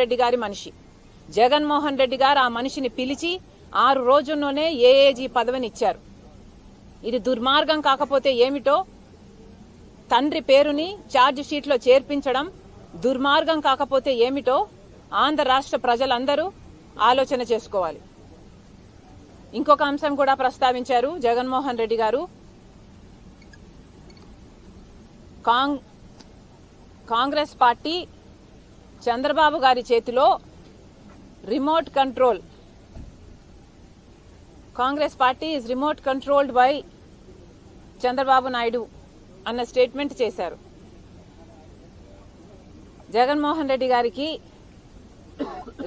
రెడ్డి గారి మనిషి. జగన్మోహన్ రెడ్డి గారు ఆ మనిషిని పిలిచి ఆరు రోజుల్లోనే ఏఏజీ పదవిని ఇచ్చారు. ఇది దుర్మార్గం కాకపోతే ఏమిటో తండ్రి పేరుని ఛార్జ్ షీట్లో చేర్పించడం దుర్మార్గం కాకపోతే ఏమిటో ఆంధ్ర రాష్ట్ర ప్రజలందరూ ఆలోచన చేసుకోవాలి. ఇంకొక అంశం కూడా ప్రస్తావించారు జగన్మోహన్ రెడ్డి గారు. కాంగ్రెస్ పార్టీ చంద్రబాబు గారి చేతిలో remote control. Congress party is remote controlled by Chandrababu Naidu అన్న స్టేట్మెంట్ చేశారు. జగన్మోహన్ రెడ్డి గారికి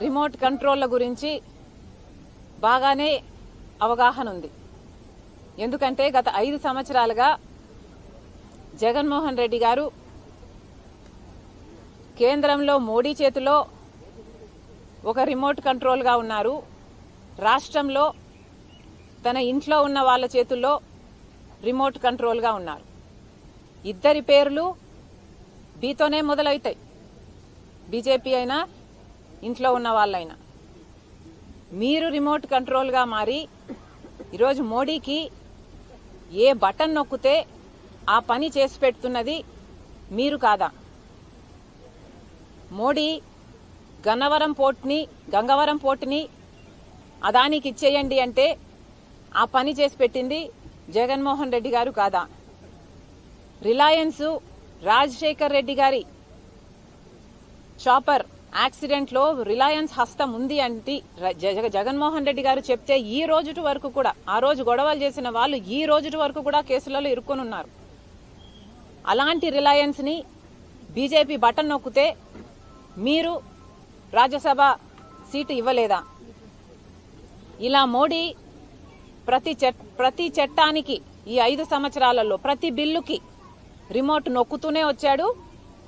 రిమోట్ కంట్రోల్ల గురించి బాగానే అవగాహన ఉంది. ఎందుకంటే గత ఐదు సంవత్సరాలుగా జగన్మోహన్ రెడ్డి గారు కేంద్రంలో మోడీ చేతిలో ఒక రిమోట్ కంట్రోల్గా ఉన్నారు. రాష్ట్రంలో తన ఇంట్లో ఉన్న వాళ్ళ చేతుల్లో రిమోట్ కంట్రోల్గా ఉన్నారు. ఇద్దరి పేర్లు బీతోనే మొదలవుతాయి. బీజేపీ అయినా ఇంట్లో ఉన్న వాళ్ళైనా. మీరు రిమోట్ కంట్రోల్గా మారి ఈరోజు మోడీకి ఏ బటన్ నొక్కితే ఆ పని చేసి పెడుతున్నది మీరు కాదా? మోడీ గన్నవరం పోర్ట్ని గంగవరం పోర్టుని అదానికి ఇచ్చేయండి అంటే ఆ పని చేసి పెట్టింది జగన్మోహన్ రెడ్డి గారు కాదా? రిలయన్స్ రాజశేఖర్ రెడ్డి గారి చాపర్ యాక్సిడెంట్లో రిలయన్స్ హస్తం ఉంది అంటే జగ- జగన్మోహన్ రెడ్డి గారు చెప్తే ఈ రోజు వరకు కూడా ఆ రోజు గొడవలు చేసిన వాళ్ళు ఈ రోజు వరకు కూడా కేసులలో ఇరుక్కొని ఉన్నారు అలాంటి రిలయన్స్ని బీజేపీ బటన్ నొక్కితే మీరు రాజ్యసభ సీటు ఇవ్వలేదా? ఇలా మోడీ ప్రతి చట్ ప్రతి చట్టానికి ఈ ఐదు సంవత్సరాలలో ప్రతి బిల్లుకి రిమోట్ నొక్కుతూనే వచ్చాడు.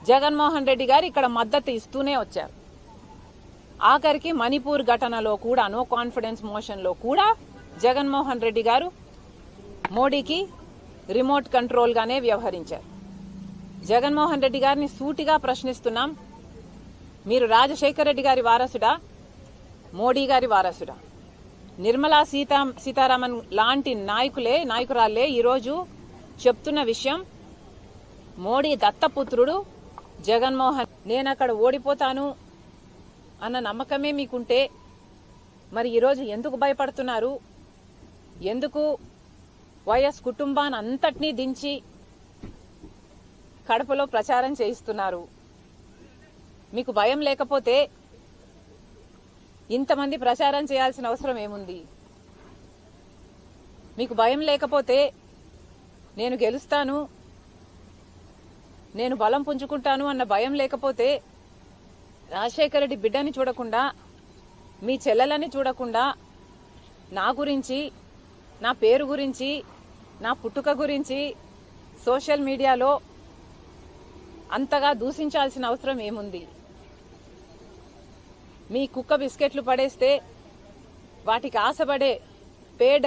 జగన్మోహన్ రెడ్డి గారు ఇక్కడ మద్దతు ఇస్తూనే వచ్చారు. ఆఖరికి మణిపూర్ ఘటనలో కూడా నో కాన్ఫిడెన్స్ మోషన్లో కూడా జగన్మోహన్ రెడ్డి గారు మోడీకి రిమోట్ కంట్రోల్గానే వ్యవహరించారు. జగన్మోహన్ రెడ్డి గారిని సూటిగా ప్రశ్నిస్తున్నాం. మీరు రాజశేఖర రెడ్డి గారి వారసుడా? మోడీ గారి వారసుడా? నిర్మలా సీతా సీతారామన్ లాంటి నాయకులే నాయకురాలే ఈరోజు చెప్తున్న విషయం మోడీ దత్తపుత్రుడు జగన్మోహన్. నేను అక్కడ ఓడిపోతాను అన్న నమ్మకమే మీకుంటే మరి ఈరోజు ఎందుకు భయపడుతున్నారు? ఎందుకు వైఎస్ కుటుంబాన్ని అంతటినీ దించి కడపలో ప్రచారం చేయిస్తున్నారు? మీకు భయం లేకపోతే ఇంతమంది ప్రచారం చేయాల్సిన అవసరం ఏముంది? మీకు భయం లేకపోతే నేను గెలుస్తాను నేను బలం పుంజుకుంటాను అన్న భయం లేకపోతే రాజశేఖర రెడ్డి బిడ్డని చూడకుండా మీ చెల్లెలని చూడకుండా నా గురించి నా పేరు గురించి నా పుట్టుక గురించి సోషల్ మీడియాలో అంతగా దూషించాల్సిన అవసరం ఏముంది? మీ కుక్క బిస్కెట్లు పడేస్తే వాటికి ఆశపడే పేడ్